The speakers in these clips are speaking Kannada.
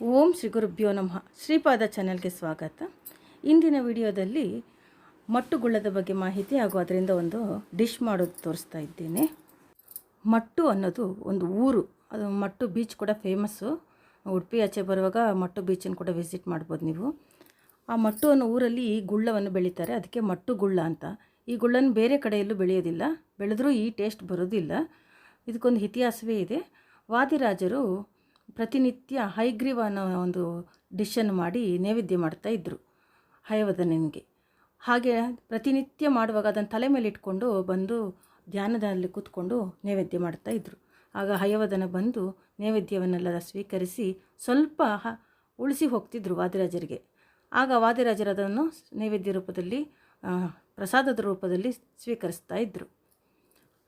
ಓಂ ಶ್ರೀ ಗುರುಭ್ಯೋ ನಮಃ. ಶ್ರೀಪಾದ ಚಾನೆಲ್ಗೆ ಸ್ವಾಗತ. ಇಂದಿನ ವಿಡಿಯೋದಲ್ಲಿ ಮಟ್ಟುಗುಳ್ಳದ ಬಗ್ಗೆ ಮಾಹಿತಿ ಹಾಗೂ ಅದರಿಂದ ಒಂದು ಡಿಶ್ ಮಾಡೋದು ತೋರಿಸ್ತಾ ಇದ್ದೇನೆ. ಮಟ್ಟು ಅನ್ನೋದು ಒಂದು ಊರು. ಅದು ಮಟ್ಟು ಬೀಚ್ ಕೂಡ ಫೇಮಸ್ಸು. ಉಡುಪಿ ಆಚೆ ಬರುವಾಗ ಮಟ್ಟು ಬೀಚನ್ನು ಕೂಡ ವಿಸಿಟ್ ಮಾಡ್ಬೋದು ನೀವು. ಆ ಮಟ್ಟು ಅನ್ನೋ ಊರಲ್ಲಿ ಈ ಗುಳ್ಳವನ್ನು ಬೆಳೀತಾರೆ. ಅದಕ್ಕೆ ಮಟ್ಟು ಗುಳ್ಳ ಅಂತ. ಈ ಗುಳ್ಳನ್ನು ಬೇರೆ ಕಡೆಯಲ್ಲೂ ಬೆಳೆಯೋದಿಲ್ಲ. ಬೆಳೆದರೂ ಈ ಟೇಸ್ಟ್ ಬರೋದಿಲ್ಲ ಇದಕ್ಕೊಂದು ಇತಿಹಾಸವೇ ಇದೆ. ವಾದಿರಾಜರು ಪ್ರತಿನಿತ್ಯ ಹೈಗ್ರೀವ ಅನ್ನೋ ಒಂದು ಡಿಶನ್ನು ಮಾಡಿ ನೈವೇದ್ಯ ಮಾಡ್ತಾ ಇದ್ದರು ಹಯವದನಿಗೆ. ಹಾಗೆ ಪ್ರತಿನಿತ್ಯ ಮಾಡುವಾಗ ಅದನ್ನು ತಲೆ ಮೇಲೆ ಇಟ್ಕೊಂಡು ಬಂದು ಧ್ಯಾನದಲ್ಲಿ ಕೂತ್ಕೊಂಡು ನೈವೇದ್ಯ ಮಾಡ್ತಾ ಇದ್ದರು ಆಗ ಹಯವದನ ಬಂದು ನೈವೇದ್ಯವನ್ನೆಲ್ಲ ಸ್ವೀಕರಿಸಿ ಸ್ವಲ್ಪ ಹ, ಉಳಿಸಿ ಹೋಗ್ತಿದ್ರು ವಾದಿರಾಜರಿಗೆ. ಆಗ ವಾದಿರಾಜರು ಅದನ್ನು ನೈವೇದ್ಯ ರೂಪದಲ್ಲಿ ಪ್ರಸಾದದ ರೂಪದಲ್ಲಿ ಸ್ವೀಕರಿಸ್ತಾ ಇದ್ದರು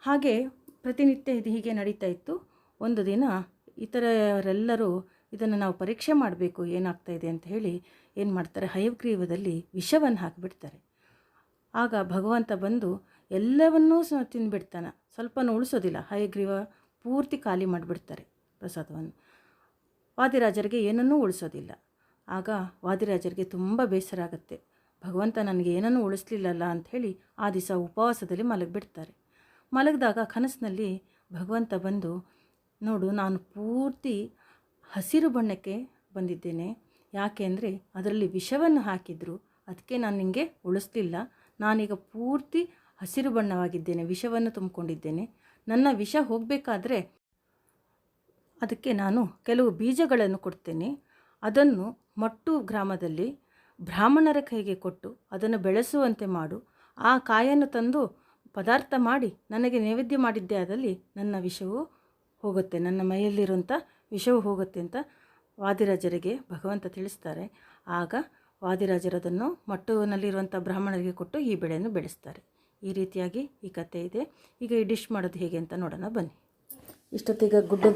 ಹಾಗೆ ಪ್ರತಿನಿತ್ಯ ಇದು ಹೀಗೆ ನಡೀತಾ ಇತ್ತು. ಒಂದು ದಿನ ಇತರರೆಲ್ಲರೂ ಇದನ್ನು ನಾವು ಪರೀಕ್ಷೆ ಮಾಡಬೇಕು, ಏನಾಗ್ತಾ ಇದೆ ಅಂತ ಹೇಳಿ ಏನು ಮಾಡ್ತಾರೆ? ಹಯಗ್ರೀವದಲ್ಲಿ ವಿಷವನ್ನು ಹಾಕಿಬಿಡ್ತಾರೆ. ಆಗ ಭಗವಂತ ಬಂದು ಎಲ್ಲವನ್ನೂ ಸಹ ತಿಂದುಬಿಡ್ತಾನೆ ಸ್ವಲ್ಪನೂ ಉಳಿಸೋದಿಲ್ಲ. ಹಯಗ್ರೀವ ಪೂರ್ತಿ ಖಾಲಿ ಮಾಡಿಬಿಡ್ತಾರೆ ಪ್ರಸಾದವನ್ನು. ವಾದಿರಾಜರಿಗೆ ಏನನ್ನೂ ಉಳಿಸೋದಿಲ್ಲ. ಆಗ ವಾದಿರಾಜರಿಗೆ ತುಂಬ ಬೇಸರ ಆಗುತ್ತೆ. ಭಗವಂತ ನನಗೆ ಏನನ್ನೂ ಉಳಿಸ್ಲಿಲ್ಲಲ್ಲ ಅಂಥೇಳಿ ಆ ದಿವಸ ಉಪವಾಸದಲ್ಲಿ ಮಲಗಿಬಿಡ್ತಾರೆ. ಮಲಗಿದಾಗ ಕನಸಿನಲ್ಲಿ ಭಗವಂತ ಬಂದು ನೋಡು, ನಾನು ಪೂರ್ತಿ ಹಸಿರು ಬಣ್ಣಕ್ಕೆ ಬಂದಿದ್ದೇನೆ. ಯಾಕೆ ಅಂದರೆ ಅದರಲ್ಲಿ ವಿಷವನ್ನು ಹಾಕಿದ್ರು. ಅದಕ್ಕೆ ನಾನು ನಿಮಗೆ ಉಳಿಸ್ಲಿಲ್ಲ. ನಾನೀಗ ಪೂರ್ತಿ ಹಸಿರು ಬಣ್ಣವಾಗಿದ್ದೇನೆ, ವಿಷವನ್ನು ತುಂಬಿಕೊಂಡಿದ್ದೇನೆ. ನನ್ನ ವಿಷ ಹೋಗಬೇಕಾದ್ರೆ ಅದಕ್ಕೆ ನಾನು ಕೆಲವು ಬೀಜಗಳನ್ನು ಕೊಡ್ತೇನೆ. ಅದನ್ನು ಮಟ್ಟು ಗ್ರಾಮದಲ್ಲಿ ಬ್ರಾಹ್ಮಣರ ಕೈಗೆ ಕೊಟ್ಟು ಅದನ್ನು ಬೆಳೆಸುವಂತೆ ಮಾಡು. ಆ ಕಾಯನ್ನು ತಂದು ಪದಾರ್ಥ ಮಾಡಿ ನನಗೆ ನೈವೇದ್ಯ ಮಾಡಿದ್ದೇ ಆದಲ್ಲಿ ನನ್ನ ವಿಷವು ಹೋಗುತ್ತೆ. ನನ್ನ ಮೈಯಲ್ಲಿರುವಂಥ ವಿಷವು ಹೋಗುತ್ತೆ ಅಂತ ವಾದಿರಾಜರಿಗೆ ಭಗವಂತ ತಿಳಿಸ್ತಾರೆ. ಆಗ ವಾದಿರಾಜರದನ್ನು ಮಟ್ಟುವಿನಲ್ಲಿರುವಂಥ ಬ್ರಾಹ್ಮಣರಿಗೆ ಕೊಟ್ಟು ಈ ಬೆಳೆಯನ್ನು ಬೆಳೆಸ್ತಾರೆ. ಈ ರೀತಿಯಾಗಿ ಈ ಕಥೆ ಇದೆ. ಈಗ ಈ ಡಿಶ್ ಮಾಡೋದು ಹೇಗೆ ಅಂತ ನೋಡೋಣ. ಬನ್ನಿ. ಇಷ್ಟೊತ್ತಿಗೆ ಗುಡ್ಡ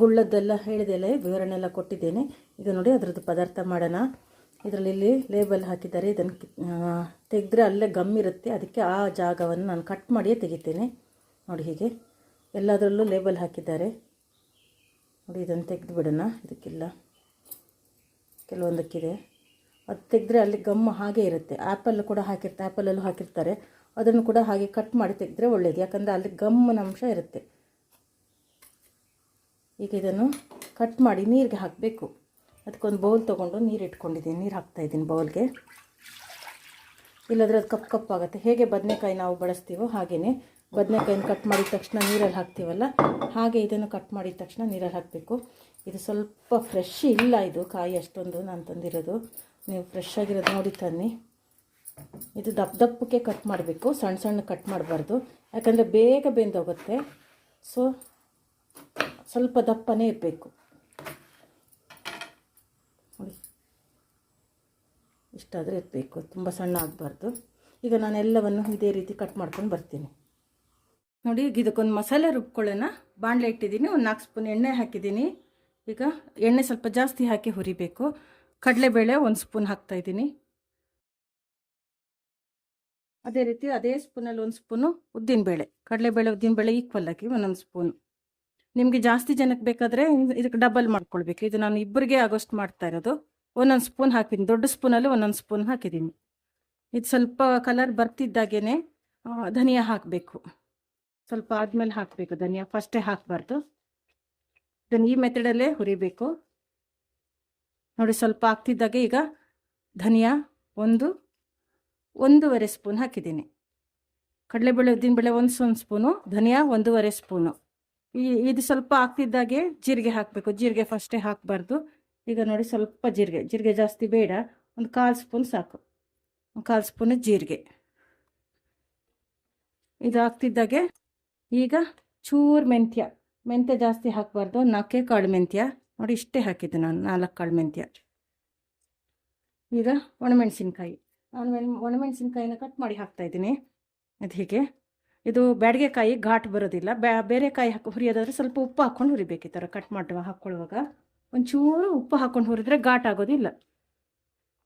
ಗುಳ್ಳದ್ದೆಲ್ಲ ಹೇಳಿದೆಲ್ಲ ವಿವರಣೆ ಎಲ್ಲ ಕೊಟ್ಟಿದ್ದೇನೆ. ಈಗ ನೋಡಿ ಅದರದ್ದು ಪದಾರ್ಥ ಮಾಡೋಣ. ಇದರಲ್ಲಿ ಇಲ್ಲಿ ಲೇಬಲ್ ಹಾಕಿದ್ದಾರೆ. ಇದನ್ನು ತೆಗೆದ್ರೆ ಅಲ್ಲೇ ಗಮ್ ಇರುತ್ತೆ. ಅದಕ್ಕೆ ಆ ಜಾಗವನ್ನು ನಾನು ಕಟ್ ಮಾಡಿಯೇ ತೆಗಿತೇನೆ. ನೋಡಿ ಹೀಗೆ. ಎಲ್ಲದರಲ್ಲೂ ಲೇಬಲ್ ಹಾಕಿದ್ದಾರೆ. ನೋಡಿ, ಇದನ್ನು ತೆಗೆದು ಬಿಡೋಣ ಇದಕ್ಕೆಲ್ಲ ಕೆಲವೊಂದಕ್ಕಿದೆ. ಅದು ತೆಗೆದ್ರೆ ಅಲ್ಲಿ ಗಮ್ ಹಾಗೆ ಇರುತ್ತೆ. ಆ್ಯಪಲ್ ಕೂಡ ಹಾಕಿರ್ತಾರೆ ಆ್ಯಪಲಲ್ಲೂ ಹಾಕಿರ್ತಾರೆ. ಅದನ್ನು ಕೂಡ ಹಾಗೆ ಕಟ್ ಮಾಡಿ ತೆಗೆದ್ರೆ ಒಳ್ಳೆಯದು ಯಾಕಂದರೆ ಅಲ್ಲಿ ಗಮ್ಮನ ಅಂಶ ಇರುತ್ತೆ. ಈಗ ಇದನ್ನು ಕಟ್ ಮಾಡಿ ನೀರಿಗೆ ಹಾಕಬೇಕು. ಅದಕ್ಕೊಂದು ಬೌಲ್ ತೊಗೊಂಡು ನೀರು ಇಟ್ಕೊಂಡಿದ್ದೀನಿ ನೀರು ಹಾಕ್ತಾಯಿದ್ದೀನಿ ಬೌಲ್ಗೆ ಇಲ್ಲದ್ರೆ ಅದು ಕಪ್ಪು ಕಪ್ಪಾಗುತ್ತೆ ಹೇಗೆ ಬದನೆಕಾಯಿ ನಾವು ಬಳಸ್ತೀವೋ ಹಾಗೆಯೇ ಬದನೆಕಾಯಿನ ಕಟ್ ಮಾಡಿದ ತಕ್ಷಣ ನೀರಲ್ಲಿ ಹಾಕ್ತೀವಲ್ಲ? ಹಾಗೆ ಇದನ್ನು ಕಟ್ ಮಾಡಿದ ತಕ್ಷಣ ನೀರಲ್ಲಿ ಹಾಕಬೇಕು. ಇದು ಸ್ವಲ್ಪ ಫ್ರೆಶ್ ಇಲ್ಲ ಇದು ಕಾಯಿ ಅಷ್ಟೊಂದು ನಾನು ತಂದಿರೋದು. ನೀವು ಫ್ರೆಶ್ ಆಗಿರೋದು ನೋಡಿ ತನ್ನಿ. ಇದು ದಪ್ಪ ದಪ್ಪಕ್ಕೆ ಕಟ್ ಮಾಡಬೇಕು. ಸಣ್ಣ ಸಣ್ಣ ಕಟ್ ಮಾಡಬಾರ್ದು. ಯಾಕಂದರೆ ಬೇಗ ಬೆಂದೋಗುತ್ತೆ. ಸೊ ಸ್ವಲ್ಪ ದಪ್ಪನೇ ಇರಬೇಕು. ನೋಡಿ. ಇಷ್ಟಾದರೆ ಇರಬೇಕು. ತುಂಬ ಸಣ್ಣ ಆಗಬಾರ್ದು. ಈಗ ನಾನು ಎಲ್ಲವನ್ನು ಇದೇ ರೀತಿ ಕಟ್ ಮಾಡ್ಕೊಂಡು ಬರ್ತೀನಿ. ನೋಡಿ, ಈಗ ಇದಕ್ಕೊಂದು ಮಸಾಲೆ ರುಬ್ಕೊಳ್ಳೋಣ. ಬಾಣಲೆ ಇಟ್ಟಿದ್ದೀನಿ, ಒಂದು ನಾಲ್ಕು ಸ್ಪೂನ್ ಎಣ್ಣೆ ಹಾಕಿದ್ದೀನಿ. ಈಗ ಎಣ್ಣೆ ಸ್ವಲ್ಪ ಜಾಸ್ತಿ ಹಾಕಿ ಹುರಿಬೇಕು. ಕಡಲೆಬೇಳೆ ಒಂದು ಸ್ಪೂನ್ ಹಾಕ್ತಾಯಿದ್ದೀನಿ ಅದೇ ರೀತಿ ಅದೇ ಸ್ಪೂನಲ್ಲಿ ಒಂದು ಸ್ಪೂನು ಉದ್ದಿನಬೇಳೆ. ಕಡಲೆಬೇಳೆ, ಉದ್ದಿನಬೇಳೆ ಈಕ್ವಲ್ ಹಾಕಿ ಒಂದೊಂದು ಸ್ಪೂನು. ನಿಮಗೆ ಜಾಸ್ತಿ ಜನಕ್ಕೆ ಬೇಕಾದರೆ ಇದಕ್ಕೆ ಡಬಲ್ ಮಾಡ್ಕೊಳ್ಬೇಕು. ಇದು ನಾನು ಇಬ್ಬರಿಗೆ ಆಗೋಷ್ಟು ಮಾಡ್ತಾ ಇರೋದು. ಒಂದೊಂದು ಸ್ಪೂನ್ ಹಾಕಿದ್ದೀನಿ. ದೊಡ್ಡ ಸ್ಪೂನಲ್ಲಿ ಒಂದೊಂದು ಸ್ಪೂನ್ ಹಾಕಿದ್ದೀನಿ. ಇದು ಸ್ವಲ್ಪ ಕಲರ್ ಬರ್ತಿದ್ದಾಗೇ ಧನಿಯಾ ಹಾಕಬೇಕು. ಸ್ವಲ್ಪ ಆದಮೇಲೆ ಹಾಕಬೇಕು. ಧನಿಯಾ ಫಸ್ಟೇ ಹಾಕಬಾರ್ದು. ಇದನ್ನು ಈ ಮೆಥಡಲ್ಲೇ ಹುರಿಬೇಕು. ನೋಡಿ ಸ್ವಲ್ಪ ಹಾಕ್ತಿದ್ದಾಗೆ ಈಗ ಧನಿಯಾ ಒಂದು, ಒಂದೂವರೆ ಸ್ಪೂನ್ ಹಾಕಿದ್ದೀನಿ. ಕಡಲೆಬೇಳೆ, ಉದ್ದಿನಬೇಳೆ ಒಂದು ಸ್ಪೂನ್ ಸ್ಪೂನು, ಧನಿಯಾ ಒಂದೂವರೆ ಸ್ಪೂನು. ಈ, ಇದು ಸ್ವಲ್ಪ ಹಾಕ್ತಿದ್ದಾಗೆ ಜೀರಿಗೆ ಹಾಕಬೇಕು. ಜೀರಿಗೆ ಫಸ್ಟೇ ಹಾಕಬಾರ್ದು. ಈಗ ನೋಡಿ ಸ್ವಲ್ಪ ಜೀರಿಗೆ ಜೀರಿಗೆ ಜಾಸ್ತಿ ಬೇಡ. ಒಂದು ಕಾಲು ಸ್ಪೂನ್ ಸಾಕು. ಒಂದು ಕಾಲು ಸ್ಪೂನು ಜೀರಿಗೆ. ಇದು ಆಗ್ತಿದ್ದಾಗೆ ಈಗ ಚೂರು ಮೆಂತ್ಯ ಮೆಂತ್ಯ ಜಾಸ್ತಿ ಹಾಕಬಾರ್ದು, ನಾಲ್ಕೇ ಕಾಳು ಮೆಂತ್ಯ. ನೋಡಿ, ಇಷ್ಟೇ ಹಾಕಿದ್ದು ನಾನು, ನಾಲ್ಕು ಕಾಳು ಮೆಂತ್ಯ. ಈಗ ಒಣಮೆಣಸಿನ್ಕಾಯಿ. ನಾನು ಮೆಣ, ಒಣಮೆಣಸಿನ್ಕಾಯಿನ ಕಟ್ ಮಾಡಿ ಹಾಕ್ತಾಯಿದ್ದೀನಿ ಅದು ಹೀಗೆ. ಇದು ಬ್ಯಾಡಿಗೆ ಕಾಯಿ ಘಾಟ್ ಬರೋದಿಲ್ಲ. ಬ್ಯಾ, ಬೇರೆ ಕಾಯಿ ಹಾಕಿ, ಹುರಿಯೋದಾದ್ರೆ ಸ್ವಲ್ಪ ಉಪ್ಪು ಹಾಕ್ಕೊಂಡು ಹುರಿಬೇಕು ಈ ಥರ ಕಟ್ ಮಾಡುವ, ಹಾಕ್ಕೊಳ್ಳುವಾಗ. ಒಂಚೂರು ಉಪ್ಪು ಹಾಕ್ಕೊಂಡು ಹುರಿದ್ರೆ ಘಾಟ್ ಆಗೋದಿಲ್ಲ.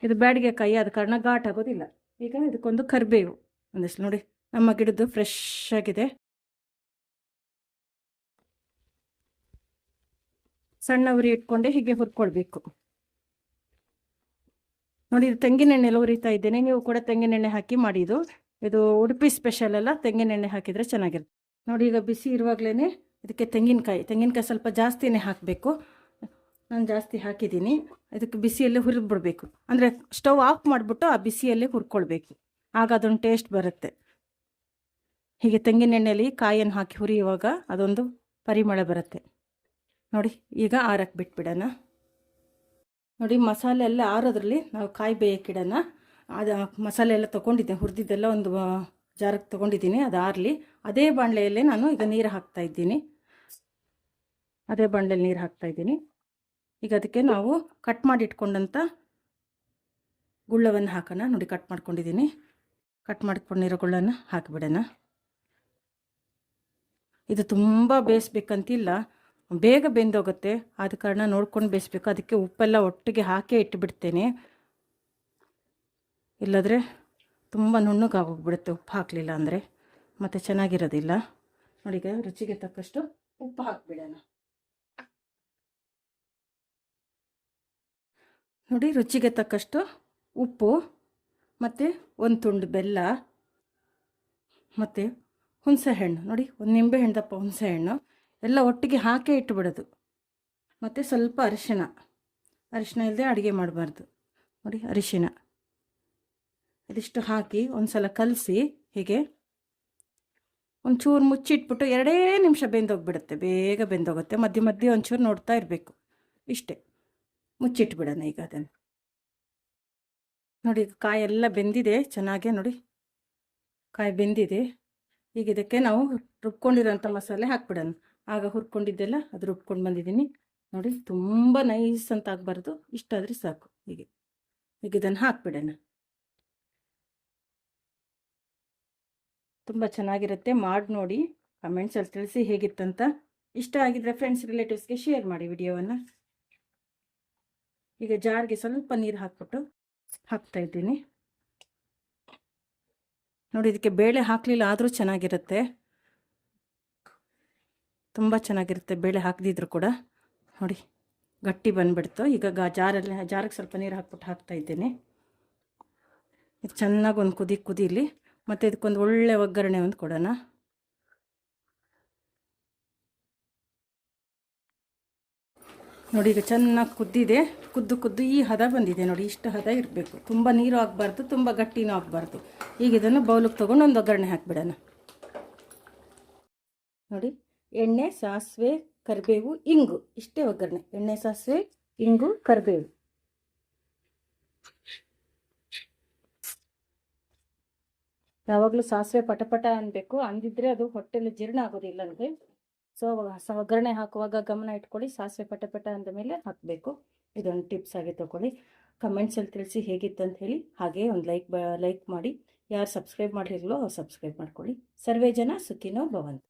ಇದು ಬ್ಯಾಡಿಗೆ ಕಾಯಿ ಆದ ಕಾರಣ ಘಾಟ್ ಆಗೋದಿಲ್ಲ. ಈಗ ಇದಕ್ಕೊಂದು ಕರಿಬೇವು. ಒಂದಿಷ್ಟು ನೋಡಿ, ನಮ್ಮ ಗಿಡದ್ದು ಫ್ರೆಶ್ ಆಗಿದೆ. ಸಣ್ಣ ಉರಿ ಇಟ್ಕೊಂಡೆ ಹೀಗೆ ಹುರ್ಕೊಳ್ಬೇಕು ನೋಡಿ, ಇದು ತೆಂಗಿನೆಣ್ಣೆಲ್ಲ ಉರಿತಾ ಇದ್ದೇನೆ. ನೀವು ಕೂಡ ತೆಂಗಿನೆಣ್ಣೆ ಹಾಕಿ ಮಾಡಿದ್ದು ಇದು. ಉಡುಪಿ ಸ್ಪೆಷಲ್ ಎಲ್ಲ ತೆಂಗಿನೆಣ್ಣೆ ಹಾಕಿದರೆ ಚೆನ್ನಾಗಿರುತ್ತೆ. ನೋಡಿ, ಈಗ ಬಿಸಿ ಇರುವಾಗಲೇ ಇದಕ್ಕೆ ತೆಂಗಿನಕಾಯಿ ತೆಂಗಿನಕಾಯಿ ಸ್ವಲ್ಪ ಜಾಸ್ತಿನೇ ಹಾಕಬೇಕು. ನಾನು ಜಾಸ್ತಿ ಹಾಕಿದ್ದೀನಿ. ಇದಕ್ಕೆ ಬಿಸಿಯಲ್ಲೇ ಹುರಿದ್ಬಿಡ್ಬೇಕು. ಅಂದರೆ ಸ್ಟವ್ ಆಫ್ ಮಾಡಿಬಿಟ್ಟು ಆ ಬಿಸಿಯಲ್ಲೇ ಹುರ್ಕೊಳ್ಬೇಕು. ಆಗ ಅದೊಂದು ಟೇಸ್ಟ್ ಬರುತ್ತೆ. ಹೀಗೆ ತೆಂಗಿನೆಣ್ಣೆಯಲ್ಲಿ ಕಾಯನ್ನು ಹಾಕಿ ಹುರಿಯುವಾಗ ಅದೊಂದು ಪರಿಮಳ ಬರುತ್ತೆ. ನೋಡಿ, ಈಗ ಆರಕ್ಕೆ ಬಿಟ್ಬಿಡೋಣ. ನೋಡಿ ಮಸಾಲೆ ಎಲ್ಲ ಆರೋದ್ರಲ್ಲಿ ನಾವು ಕಾಯಿ ಬೇಯಕ್ಕಿಡೋಣ ಅದು ಮಸಾಲೆ ಎಲ್ಲ ತೊಗೊಂಡಿದ್ದೆ, ಹುರಿದಿದ್ದೆಲ್ಲ ಒಂದು ಜಾರಕ್ಕೆ ತೊಗೊಂಡಿದ್ದೀನಿ, ಅದು ಆರಲಿ. ಅದೇ ಬಾಣಲೆಯಲ್ಲೇ ನಾನು ಈಗ ನೀರು ಹಾಕ್ತಾ ಇದ್ದೀನಿ. ಅದೇ ಬಾಣಲೆಯಲ್ಲಿ ನೀರು ಹಾಕ್ತಾ ಇದ್ದೀನಿ. ಈಗ ಅದಕ್ಕೆ ನಾವು ಕಟ್ ಮಾಡಿ ಇಟ್ಕೊಂಡಂಥ ಗುಳ್ಳವನ್ನು ಹಾಕೋಣ. ನೋಡಿ, ಕಟ್ ಮಾಡ್ಕೊಂಡಿದ್ದೀನಿ. ಕಟ್ ಮಾಡಿಕೊಂಡಿರೋ ಗುಳ್ಳನ್ನು ಹಾಕಿಬಿಡೋಣ. ಇದು ತುಂಬ ಬೇಯಿಸ್ಬೇಕಂತಿಲ್ಲ. ಬೇಗ ಬೆಂದೋಗುತ್ತೆ. ಆದ ಕಾರಣ ನೋಡ್ಕೊಂಡು ಬೇಯಿಸ್ಬೇಕು. ಅದಕ್ಕೆ ಉಪ್ಪೆಲ್ಲ ಒಟ್ಟಿಗೆ ಹಾಕೇ ಇಟ್ಟುಬಿಡ್ತೇನೆ ಇಲ್ಲದ್ರೆ ತುಂಬ ನುಣ್ಣಗಾಗೋಗ್ಬಿಡುತ್ತೆ ಉಪ್ಪು ಹಾಕಲಿಲ್ಲ ಅಂದರೆ. ಮತ್ತು ಚೆನ್ನಾಗಿರೋದಿಲ್ಲ. ನೋಡಿ ರುಚಿಗೆ ತಕ್ಕಷ್ಟು ಉಪ್ಪು ಹಾಕಿಬಿಡೋಣ. ನೋಡಿ ರುಚಿಗೆ ತಕ್ಕಷ್ಟು ಉಪ್ಪು, ಮತ್ತು ಒಂದು ತುಂಡು ಬೆಲ್ಲ, ಮತ್ತು ಹುಣಸೆ ಹಣ್ಣು ನೋಡಿ ಒಂದು ನಿಂಬೆ ಹಣ್ಣು ದಪ್ಪ ಹುಣಸೆ ಹಣ್ಣು ಎಲ್ಲ ಒಟ್ಟಿಗೆ ಹಾಕೇ ಇಟ್ಟುಬಿಡೋದು. ಮತ್ತು ಸ್ವಲ್ಪ ಅರಿಶಿಣ. ಅರಿಶಿಣ ಇಲ್ಲದೆ ಅಡುಗೆ ಮಾಡಬಾರ್ದು. ನೋಡಿ ಅರಿಶಿಣ. ಇದಿಷ್ಟು ಹಾಕಿ ಒಂದು ಸಲ ಕಲಸಿ ಹೀಗೆ ಒಂಚೂರು ಮುಚ್ಚಿಟ್ಬಿಟ್ಟು ಎರಡೇ ನಿಮಿಷ ಬೆಂದೋಗ್ಬಿಡುತ್ತೆ. ಬೇಗ ಬೆಂದೋಗುತ್ತೆ. ಮಧ್ಯೆ ಮಧ್ಯೆ ಒಂಚೂರು ನೋಡ್ತಾ ಇರಬೇಕು. ಇಷ್ಟೇ. ಮುಚ್ಚಿಟ್ಬಿಡೋಣ ಈಗ ಅದನ್ನು. ನೋಡಿ ಕಾಯೆಲ್ಲ ಬೆಂದಿದೆ. ಚೆನ್ನಾಗೆ ನೋಡಿ. ಕಾಯಿ ಬೆಂದಿದೆ. ಈಗ ಇದಕ್ಕೆ ನಾವು ರುಬ್ಕೊಂಡಿರೋಂಥ ಮಸಾಲೆ ಹಾಕ್ಬಿಡೋಣ. ಆಗ ಹುರ್ಕೊಂಡಿದ್ದೆಲ್ಲ ಅದು ರುಬ್ಕೊಂಡು ಬಂದಿದ್ದೀನಿ. ನೋಡಿ ತುಂಬ ನೈಸ್ ಅಂತ ಆಗಬಾರ್ದು. ಇಷ್ಟಾದರೆ ಸಾಕು ಹೀಗೆ. ಈಗ ಇದನ್ನು ಹಾಕ್ಬಿಡೋಣ. ತುಂಬ ಚೆನ್ನಾಗಿರುತ್ತೆ. ಮಾಡಿ ನೋಡಿ. ಕಮೆಂಟ್ಸಲ್ಲಿ ತಿಳಿಸಿ ಹೇಗಿತ್ತಂತ. ಇಷ್ಟ ಆಗಿದ್ರೆ ಫ್ರೆಂಡ್ಸ್ ರಿಲೇಟಿವ್ಸ್ಗೆ ಶೇರ್ ಮಾಡಿ ವಿಡಿಯೋವನ್ನು. ಈಗ ಜಾರ್ಗೆ ಸ್ವಲ್ಪ ನೀರು ಹಾಕ್ಬಿಟ್ಟು ಹಾಕ್ತಾ ಇದ್ದೀನಿ. ನೋಡಿ, ಇದಕ್ಕೆ ಬೇಳೆ ಹಾಕಲಿಲ್ಲ ಆದರೂ ಚೆನ್ನಾಗಿರುತ್ತೆ. ತುಂಬ ಚೆನ್ನಾಗಿರುತ್ತೆ ಬೇಳೆ ಹಾಕದಿದ್ರು ಕೂಡ. ನೋಡಿ, ಗಟ್ಟಿ ಬಂದುಬಿಡ್ತು. ಈಗ ಗಾ ಜಾರಲ್ಲಿ ಜಾರಿಗೆ ಸ್ವಲ್ಪ ನೀರು ಹಾಕ್ಬಿಟ್ಟು ಹಾಕ್ತಾ ಇದ್ದೇನೆ. ಇದು ಚೆನ್ನಾಗಿ ಒಂದು ಕುದಿ ಕುದೀಲಿ ಮತ್ತು ಇದಕ್ಕೊಂದು ಒಳ್ಳೆ ಒಗ್ಗರಣೆ ಒಂದು ಕೊಡೋಣ. ನೋಡಿ, ಈಗ ಚೆನ್ನಾಗಿ ಕುದ್ದಿದೆ. ಕುದ್ದು ಕುದ್ದು ಈ ಹದ ಬಂದಿದೆ. ನೋಡಿ, ಇಷ್ಟು ಹದ ಇರಬೇಕು. ತುಂಬ ನೀರು ಆಗಬಾರ್ದು, ತುಂಬ ಗಟ್ಟಿನೂ ಆಗಬಾರ್ದು. ಈಗ ಇದನ್ನು ಬೌಲಿಗೆ ತೊಗೊಂಡು ಒಂದು ಒಗ್ಗರಣೆ ಹಾಕಿಬಿಡೋಣ. ನೋಡಿ ಎಣ್ಣೆ, ಸಾಸಿವೆ, ಕರಿಬೇವು, ಇಂಗು. ಇಷ್ಟೇ ಒಗ್ಗರಣೆ. ಎಣ್ಣೆ, ಸಾಸಿವೆ, ಇಂಗು, ಕರಿಬೇವು. ಯಾವಾಗಲೂ ಸಾಸಿವೆ ಪಟಪಟ ಅನ್ಬೇಕು. ಅಂದಿದ್ರೆ ಅದು ಹೊಟ್ಟೆಲಿ ಜೀರ್ಣ ಆಗೋದಿಲ್ಲ ಅಂದರೆ ಸೊ ಒಗ್ಗರಣೆ ಹಾಕುವಾಗ ಗಮನ ಇಟ್ಕೊಳ್ಳಿ. ಸಾಸಿವೆ ಪಟಪಟ ಅಂದ ಮೇಲೆ ಹಾಕಬೇಕು. ಇದೊಂದು ಟಿಪ್ಸ್ ಆಗಿ ತೊಗೊಳ್ಳಿ. ಕಮೆಂಟ್ಸಲ್ಲಿ ತಿಳಿಸಿ ಹೇಗಿತ್ತು ಅಂತ ಹೇಳಿ. ಹಾಗೆ ಒಂದು ಲೈಕ್ ಲೈಕ್ ಮಾಡಿ. ಯಾರು ಸಬ್ಸ್ಕ್ರೈಬ್ ಮಾಡಿರಲೋ ಅವ್ರು ಸಬ್ಸ್ಕ್ರೈಬ್ ಮಾಡ್ಕೊಳ್ಳಿ. ಸರ್ವೇ ಜನ ಸುಖಿನೋ ಭವಂತು.